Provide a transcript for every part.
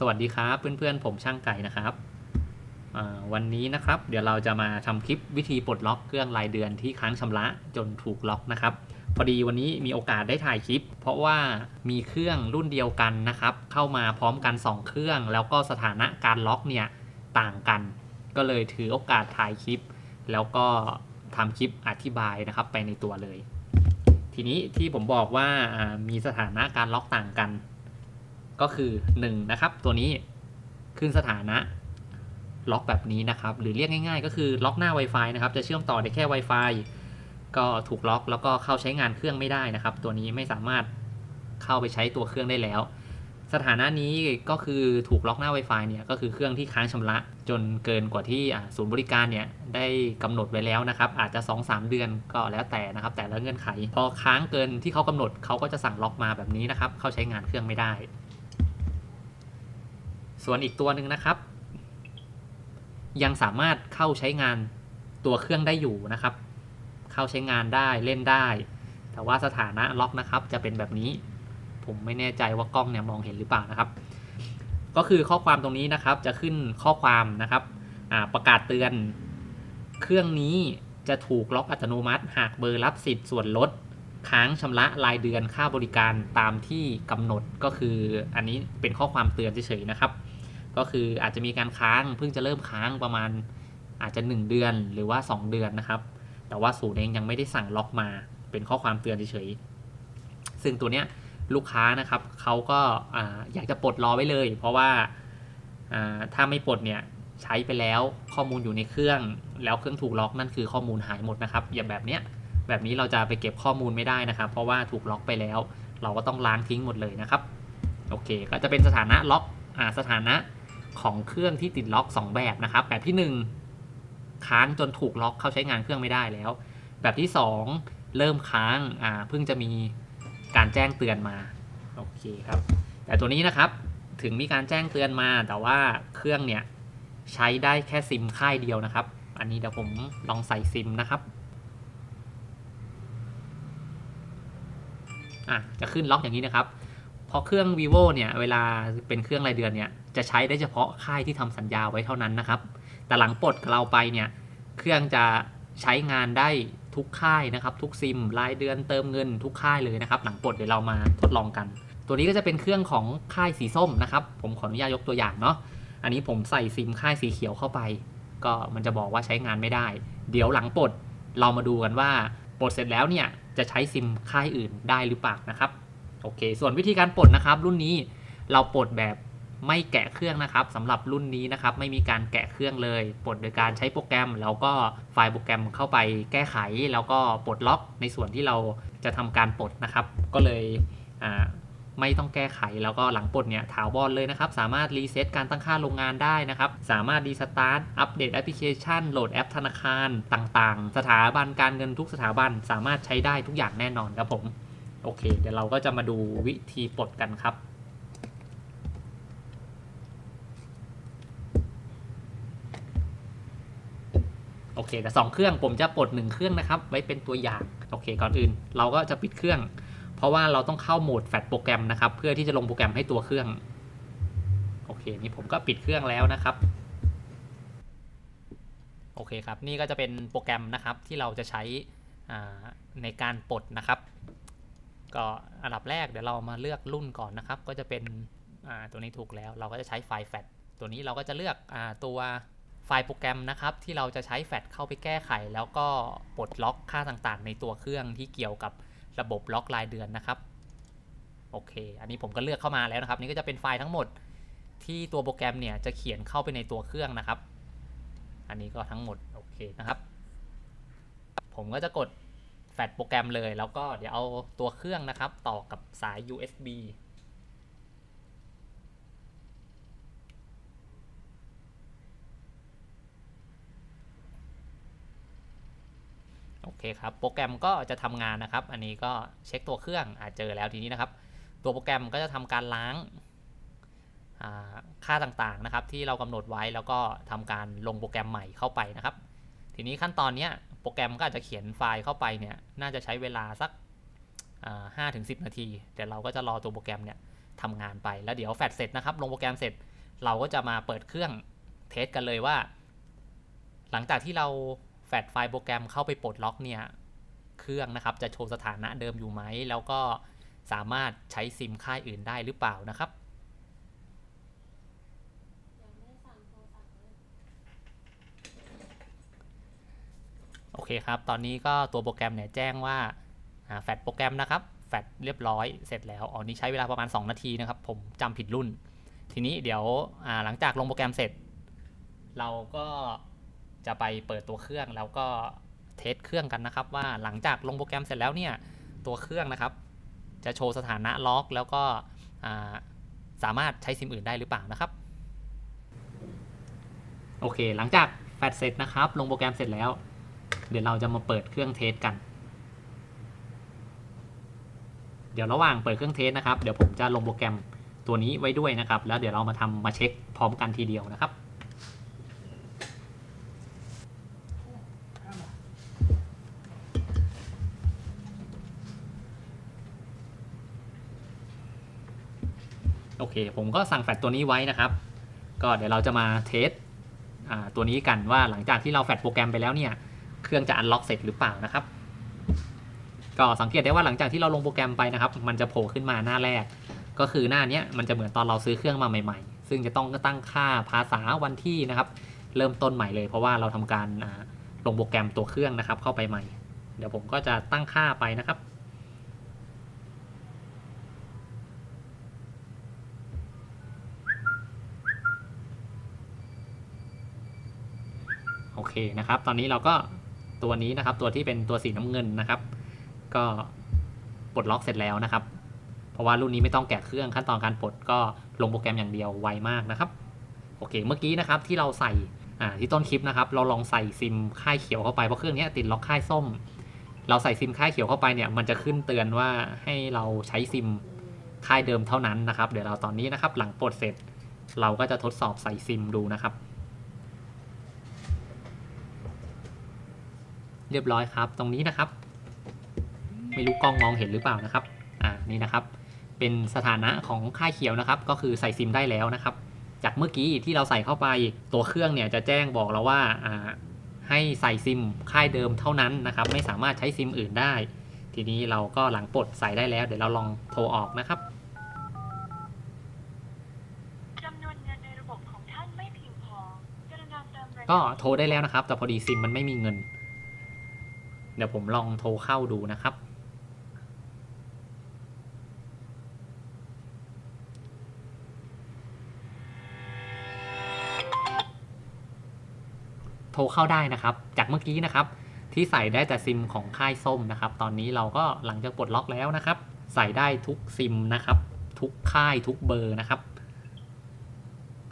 สวัสดีครับ เพื่อนๆผมช่างไก่นะครับ วันนี้นะครับเดี๋ยวเราจะมาทำคลิปวิธีปลดล็อกเครื่องรายเดือนที่ค้างชำระจนถูกล็อกนะครับ พอดีวันนี้มีโอกาสได้ถ่ายคลิป เพราะว่ามีเครื่องรุ่นเดียวกันนะครับ เข้ามาพร้อมกัน 2 เครื่อง แล้วก็สถานะการล็อกเนี่ยต่างกัน ก็เลยถือโอกาสถ่ายคลิป แล้วก็ทำคลิปอธิบายนะครับไปในตัวเลย ทีนี้ที่ผมบอกว่ามีสถานะการล็อกต่างกัน ก็คือ1นะครับตัวนี้ขึ้นสถานะล็อกแบบนี้นะครับ หรือเรียกง่าย ๆ ก็คือล็อกหน้า Wi-Fi นะครับ จะเชื่อมต่อได้แค่ Wi-Fi ก็ถูกล็อกแล้วก็เข้าใช้งานเครื่องไม่ได้นะครับ ตัวนี้ไม่สามารถเข้าไปใช้ตัวเครื่องได้แล้ว สถานะนี้ก็คือถูกล็อกหน้า Wi-Fi เนี่ยก็คือเครื่องที่ค้างชำระ จนเกินกว่าที่ศูนย์บริการเนี่ยได้กำหนดไว้แล้วนะครับ อาจจะ 2-3 เดือนก็แล้วแต่นะครับ แต่ละเงื่อนไข พอค้างเกินที่เขากำหนดเขาก็จะสั่งล็อกมาแบบนี้นะครับ เข้าใช้งานเครื่องไม่ได้ ส่วนอีกตัวหนึ่งนะครับ ยังสามารถเข้าใช้งานตัวเครื่องได้อยู่นะครับ เข้าใช้งานได้เล่นได้ แต่ว่าสถานะล็อกนะครับ จะเป็นแบบนี้ ผมไม่แน่ใจว่ากล้องเนี่ยมองเห็นหรือเปล่านะครับ ก็คือข้อความตรงนี้นะครับ จะขึ้นข้อความนะครับประกาศเตือน เครื่องนี้จะถูกล็อกอัตโนมัติ หากเบอร์รับสิทธิ์ส่วนลดค้างชำระรายเดือนค่าบริการตามที่กำหนดก็คืออันนี้เป็นข้อความเตือนเฉยๆนะครับ ก็คืออาจจะมีการค้างเพิ่งจะเริ่มค้างประมาณอาจจะ 1 เดือนหรือว่า 2 เดือนนะครับ แต่ว่าศูนย์เองยังไม่ได้สั่งล็อกมาเป็นข้อความเตือนเฉยๆซึ่งตัวเนี้ยลูกค้านะครับเขาก็ออยากจะปลดรอไว้เลย เพราะว่าถ้าไม่ปลดเนี่ยใช้ไปแล้วข้อมูลอยู่ในเครื่อง แล้วเครื่องถูกล็อกนั่นคือข้อมูลหายหมดนะครับอย่างแบบเนี้ยแบบนี้เราจะไปเก็บข้อมูลไม่ได้นะครับ เพราะว่าถูกล็อกไปแล้ว เราก็ต้องล้างทิ้งหมดเลยนะครับโอเค ก็จะเป็นสถานะล็อกอสถานะ ของเครื่องที่ติดล็อก 2 แบบนะครับ แบบที่ 1 ค้างจนถูกล็อกเข้าใช้งานเครื่องไม่ได้แล้ว แบบที่ 2 เริ่มค้างอ่าเพิ่งจะมีการแจ้งเตือนมาโอเคครับ แต่ตัวนี้นะครับถึงมีการแจ้งเตือนมา แต่ว่าเครื่องเนี่ยใช้ได้แค่ซิมค่ายเดียวนะครับ อันนี้เดี๋ยวผมลองใส่ซิมนะครับอะจะขึ้นล็อกอย่างนี้นะครับ ราะเครื่อง vivo เนี่ยเวลาเป็นเครื่องรายเดือนเนี่ยจะใช้ได้เฉพาะค่ายที่ทำสัญญาไว้เท่านั้นนะครับ แต่หลังปลดเราไปเนี่ยเครื่องจะใช้งานได้ทุกค่ายนะครับ ทุกซิมรายเดือนเติมเงินทุกค่ายเลยนะครับ หลังปลดเดี๋ยวเรามาทดลองกัน ตัวนี้ก็จะเป็นเครื่องของค่ายสีส้มนะครับ ผมขออนุญาตยกตัวอย่างเนาะอันนี้ผมใส่ซิมค่ายสีเขียวเข้าไป ก็มันจะบอกว่าใช้งานไม่ได้ เดี๋ยวหลังปลดเรามาดูกันว่าปลดเสร็จแล้วเนี่ยจะใช้ซิมค่ายอื่นได้หรือเปล่านะครับ โอเค ส่วนวิธีการปลดนะครับ รุ่นนี้เราปลดแบบไม่แกะเครื่องนะครับสำหรับรุ่นนี้นะครับไม่มีการแกะเครื่องเลยปลดโดยการใช้โปรแกรม แล้วก็ไฟล์โปรแกรมเข้าไปแก้ไข แล้วก็ปลดล็อกในส่วนที่เราจะทำการปลดนะครับ ก็เลยไม่ต้องแก้ไขแล้วก็หลังปลดเนี่ยถาวรเลยนะครับ สามารถรีเซ็ตการตั้งค่าโรงงานได้นะครับ สามารถรีสตาร์ทอัปเดตแอปพลิเคชัน โหลดแอปธนาคารต่างๆ สถาบันการเงินทุกสถาบันสามารถใช้ได้ทุกอย่างแน่นอนครับผม โอเค เดี๋ยวเราก็จะมาดูวิธีปลดกันครับ โอเคแต่สองเครื่องผมจะปลดหนึ่งเครื่องนะครับ ไว้เป็นตัวอย่าง โอเค ก่อนอื่น เราก็จะปิดเครื่อง เพราะว่าเราต้องเข้าโหมดแฟลชโปรแกรมนะครับ เพื่อที่จะลงโปรแกรมให้ตัวเครื่อง โอเค นี่ผมก็ปิดเครื่องแล้วนะครับโอเคครับ นี่ก็จะเป็นโปรแกรมนะครับที่เราจะใช้ในการปลดนะครับ ก็อันดับแรกเดี๋ยวเรามาเลือกรุ่นก่อนนะครับ ก็จะเป็นตัวนี้ถูกแล้ว เราก็จะใช้ไฟล์แฟลชตัวนี้เราก็จะเลือกอตัวไฟล์โปรแกรมนะครับ ที่เราจะใช้แฟลชเข้าไปแก้ไข แล้วก็ปลดล็อกค่าต่างๆ ในตัวเครื่องที่เกี่ยวกับระบบล็อกรายเดือนนะครับโอเค อันนี้ผมก็เลือกเข้ามาแล้วนะครับ นี่ก็จะเป็นไฟล์ทั้งหมดที่ตัวโปรแกรมเนี่ยจะเขียนเข้าไปในตัวเครื่องนะครับ อันนี้ก็ทั้งหมดโอเคนะครับ ผมก็จะกด แฟลชโปรแกรมเลย แล้วก็เดี๋ยวเอาตัวเครื่องนะครับ ต่อกับสาย USB โอเคครับ โปรแกรมก็จะทำงานนะครับ อันนี้ก็เช็คตัวเครื่องอาจเจอแล้วทีนี้นะครับ ตัวโปรแกรมก็จะทำการล้างาค่าต่างๆนะครับ ที่เรากำหนดไว้แล้วก็ทำการลงโปรแกรมใหม่เข้าไปนะครับ ทีนี้ขั้นตอนเนี้ย รแกรมก็อาจจะเขียนไฟล์เข้าไปเนี่ยน่าจะใช้เวลาสักห้าถึงสินาทีเดี๋ยวเราก็จะรอตัวโปรแกรมเนี่ยทำงานไปแล้วเดี๋ยวแฟดเสร็จนะครับลงโปรแกรมเสร็จเราก็จะมาเปิดเครื่องเทสกันเลยว่า หลังจากที่เราแฟดไฟล์โปรแกรมเข้าไปปลดล็อกเนี่ยเครื่องนะครับจะโชว์สถานะเดิมอยู่ไหม แล้วก็สามารถใช้ซิมค่ายอื่นได้หรือเปล่านะครับ โอเคครับ ตอนนี้ก็ตัวโปรแกรมเนี่ยแจ้งว่าแฟดโปรแกรมนะครับ แฟดเรียบร้อยเสร็จแล้วอ๋อนี่ใช้เวลาประมาณ 2 นาทีนะครับ ผมจำผิดรุ่น ทีนี้เดี๋ยวหลังจากลงโปรแกรมเสร็จ เราก็จะไปเปิดตัวเครื่องแล้วก็เทสเครื่องกันนะครับ ว่าหลังจากลงโปรแกรมเสร็จแล้วเนี่ยตัวเครื่องนะครับ จะโชว์สถานะล็อก แล้วก็สามารถใช้ซิมอื่นได้หรือเปล่านะครับ โอเค หลังจากแฟดเสร็จนะครับ ลงโปรแกรมเสร็จแล้ว เดี๋ยวเราจะมาเปิดเครื่องเทสกัน เดี๋ยวระหว่างเปิดเครื่องเทสนะครับ เดี๋ยวผมจะลงโปรแกรมตัวนี้ไว้ด้วยนะครับ แล้วเดี๋ยวเรามาทำมาเช็คพร้อมกันทีเดียวนะครับโอเค ผมก็สั่งแฟลชตัวนี้ไว้นะครับ ก็เดี๋ยวเราจะมาเทสตัวนี้กันว่าหลังจากที่เราแฟลชโปรแกรมไปแล้วเนี่ย เครื่องจะอันล็อกเสร็จหรือเปล่านะครับ ก็สังเกตได้ว่าหลังจากที่เราลงโปรแกรมไปนะครับ มันจะโผล่ขึ้นมาหน้าแรก ก็คือหน้านี้มันจะเหมือนตอนเราซื้อเครื่องมาใหม่ ๆ ซึ่งจะต้องตั้งค่าภาษาวันที่นะครับ เริ่มต้นใหม่เลย เพราะว่าเราทำการลงโปรแกรมตัวเครื่องนะครับ เข้าไปใหม่ เดี๋ยวผมก็จะตั้งค่าไปนะครับโอเคนะครับ ตอนนี้เราก็ ตัวนี้นะครับ ตัวที่เป็นตัวสีน้ำเงินนะครับ ก็ปลดล็อกเสร็จแล้วนะครับ เพราะว่ารุ่นนี้ไม่ต้องแกะเครื่องขั้นตอนการปลดก็ลงโปรแกรมอย่างเดียวไวมากนะครับ โอเค เมื่อกี้นะครับที่เราใส่ที่ต้นคลิปนะครับ เราลองใส่ซิมค่ายเขียวเข้าไปเพราะเครื่องนี้ติดล็อกค่ายส้ม เราใส่ซิมค่ายเขียวเข้าไปเนี่ยมันจะขึ้นเตือนว่าให้เราใช้ซิมค่ายเดิมเท่านั้นนะครับ เดี๋ยวเราตอนนี้นะครับ หลังปลดเสร็จ เราก็จะทดสอบใส่ซิมดูนะครับ รียบร้อยครับ ตรงนี้นะครับ ไม่รู้กล้องมองเห็นหรือเปล่านะครับอ่านี่นะครับ เป็นสถานะของค่ายเขียวนะครับ ก็คือใส่ซิมได้แล้วนะครับ จากเมื่อกี้ที่เราใส่เข้าไปตัวเครื่องเนี่ยจะแจ้งบอกเราว่าอ่าให้ใส่ซิมค่ายเดิมเท่านั้นนะครับ ไม่สามารถใช้ซิมอื่นได้ ทีนี้เราก็หลังปลดใส่ได้แล้ว เดี๋ยวเราลองโทรออกนะครับจำนวนเงินในระบบของท่านไม่เพียงพอกรุณาเติมเงินก็โทรได้แล้วนะครับ แต่พอดีซิมมันไม่มีเงิน เดี๋ยวผมลองโทรเข้าดูนะครับ โทรเข้าได้นะครับ จากเมื่อกี้นะครับ ที่ใส่ได้แต่ซิมของค่ายส้มนะครับ ตอนนี้เราก็หลังจากปลดล็อกแล้วนะครับ ใส่ได้ทุกซิมนะครับ ทุกค่ายทุกเบอร์นะครับ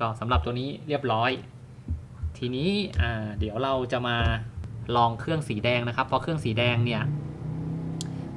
ก็สำหรับตัวนี้เรียบร้อย ทีนี้เดี๋ยวเราจะมา ลองเครื่องสีแดงนะครับเพราะเครื่องสีแดงเนี่ย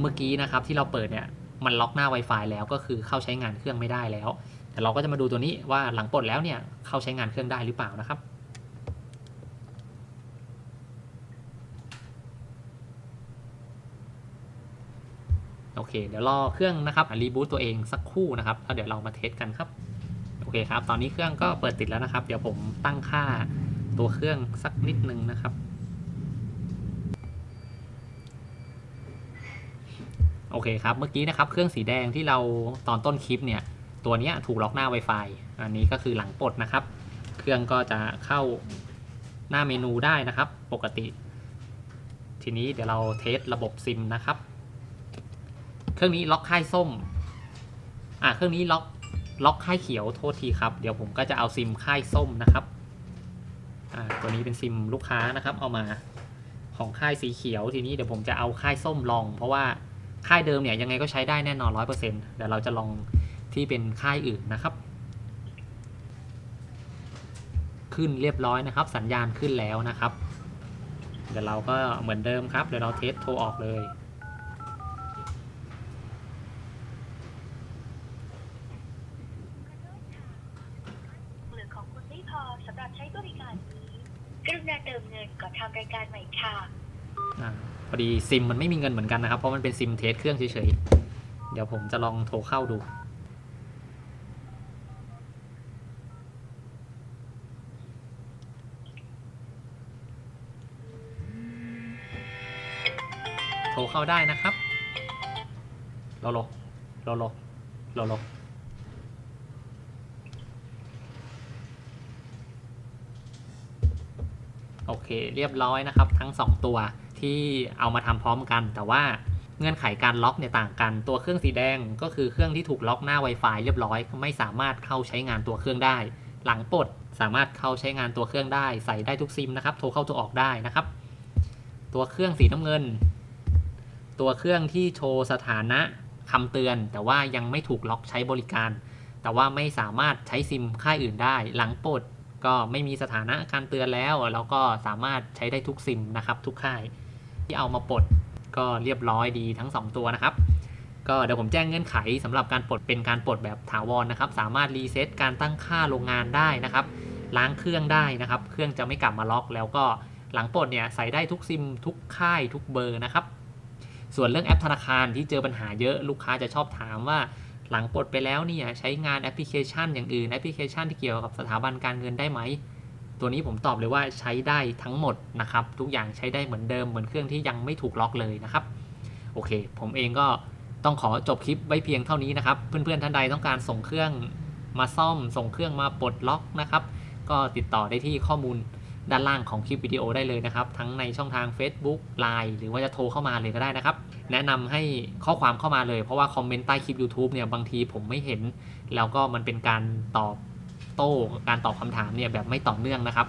เมื่อกี้นะครับที่เราเปิดเนี่ยมันล็อกหน้า Wi-Fi แล้วก็คือเข้าใช้งานเครื่องไม่ได้แล้ว แต่เราก็จะมาดูตัวนี้ว่าหลังปลดแล้วเนี่ยเข้าใช้งานเครื่องได้หรือเปล่านะครับโอเค เดี๋ยวรอเครื่องนะครับรีบูตตัวเองสักครู่นะครับแล้วเดี๋ยวเรามาเทสกันครับโอเคครับ ตอนนี้เครื่องก็เปิดติดแล้วนะครับ เดี๋ยวผมตั้งค่าตัวเครื่องสักนิดนึงนะครับ โอเคครับ เมื่อกี้นะครับ เครื่องสีแดงที่เราตอนต้นคลิปเนี่ย ตัวนี้ถูกล็อกหน้า Wi-Fi อันนี้ก็คือหลังปลดนะครับ เครื่องก็จะเข้าหน้าเมนูได้นะครับ ปกติ ทีนี้เดี๋ยวเราเทสระบบซิมนะครับ เครื่องนี้ล็อกค่ายส้ม อ่าเครื่องนี้ล็อกล็อกค่ายเขียวโทษทีครับ เดี๋ยวผมก็จะเอาซิมค่ายส้มนะครับอ่าตัวนี้เป็นซิมลูกค้านะครับ เอามาของค่ายสีเขียวทีนี้เดี๋ยวผมจะเอาค่ายส้มลอง เพราะว่า ค่ายเดิมเนี่ยยังไงก็ใช้ได้แน่นอนร้อยเปอร์เซ็นต์เดี๋ยวเราจะลองที่เป็นค่ายอื่นนะครับ ขึ้นเรียบร้อยนะครับ สัญญาณขึ้นแล้วนะครับ เดี๋ยวเราก็เหมือนเดิมครับ เดี๋ยวเราเทสโทรออกเลยเหลือของคุณไม่พอสำหรับใช้บริการนี้กรุณาเติมเงินก่อนทำรายการใหม่ค่ะ อพอดีซิมมันไม่มีเงินเหมือนกันนะครับ เพราะมันเป็นซิมเทสเครื่องเฉยๆ เดี๋ยวผมจะลองโทรเข้าดู โทรเข้าได้นะครับรลโลรลโลรลโลโอเค เรียบร้อยนะครับ ทั้ง 2 ตัว ที่เอามาทำพร้อมกัน แต่ว่าเงื่อนไขการล็อกเนี่ยต่างกัน ตัวเครื่องสีแดงก็คือเครื่องที่ถูกล็อกหน้า Wi-Fi เรียบร้อย ไม่สามารถเข้าใช้งานตัวเครื่องได้ หลังปลดสามารถเข้าใช้งานตัวเครื่องได้ ใส่ได้ทุกซิมนะครับ โทรเข้าโทรออกได้นะครับ ตัวเครื่องสีน้ำเงิน ตัวเครื่องที่โชว์สถานะคำเตือน แต่ว่ายังไม่ถูกล็อกใช้บริการ แต่ว่าไม่สามารถใช้ซิมค่ายอื่นได้ หลังปลดก็ไม่มีสถานะการเตือนแล้ว แล้วก็สามารถใช้ได้ทุกซิมนะครับ ทุกค่าย ที่เอามาปลดก็เรียบร้อยดีทั้ง 2 ตัวนะครับ ก็เดี๋ยวผมแจ้งเงื่อนไขสำหรับการปลดเป็นการปลดแบบถาวรนะครับ สามารถรีเซ็ตการตั้งค่าโรงงานได้นะครับ ล้างเครื่องได้นะครับ เครื่องจะไม่กลับมาล็อก แล้วก็หลังปลดเนี่ยใส่ได้ทุกซิม ทุกค่ายทุกเบอร์นะครับ ส่วนเรื่องแอปธนาคารที่เจอปัญหาเยอะลูกค้าจะชอบถามว่าหลังปลดไปแล้วเนี่ยใช้งานแอปพลิเคชัน อย่างอื่นแอปพลิเคชันที่เกี่ยวกับสถาบันการเงินได้ไหม ตัวนี้ผมตอบเลยว่าใช้ได้ทั้งหมดนะครับทุกอย่างใช้ได้เหมือนเดิมเหมือนเครื่องที่ยังไม่ถูกล็อกเลยนะครับโอเค ผมเองก็ต้องขอจบคลิปไว้เพียงเท่านี้นะครับ เพื่อนๆท่านใดต้องการส่งเครื่องมาซ่อม ส่งเครื่องมาปลดล็อกนะครับ ก็ติดต่อได้ที่ข้อมูลด้านล่างของคลิปวิดีโอได้เลยนะครับ ทั้งในช่องทาง Facebook Line หรือว่าจะโทรเข้ามาเลยก็ได้นะครับ แนะนำให้ข้อความเข้ามาเลยเพราะว่าคอมเมนต์ใต้คลิป YouTube เนี่ยบางทีผมไม่เห็น แล้วก็มันเป็นการตอบ โต้การตอบคำถามเนี่ยแบบไม่ต่อเนื่องนะครับ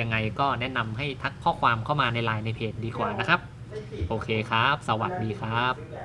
ยังไงก็แนะนำให้ทักข้อความเข้ามาในไลน์ในเพจดีกว่านะครับ โอเคครับ สวัสดีครับ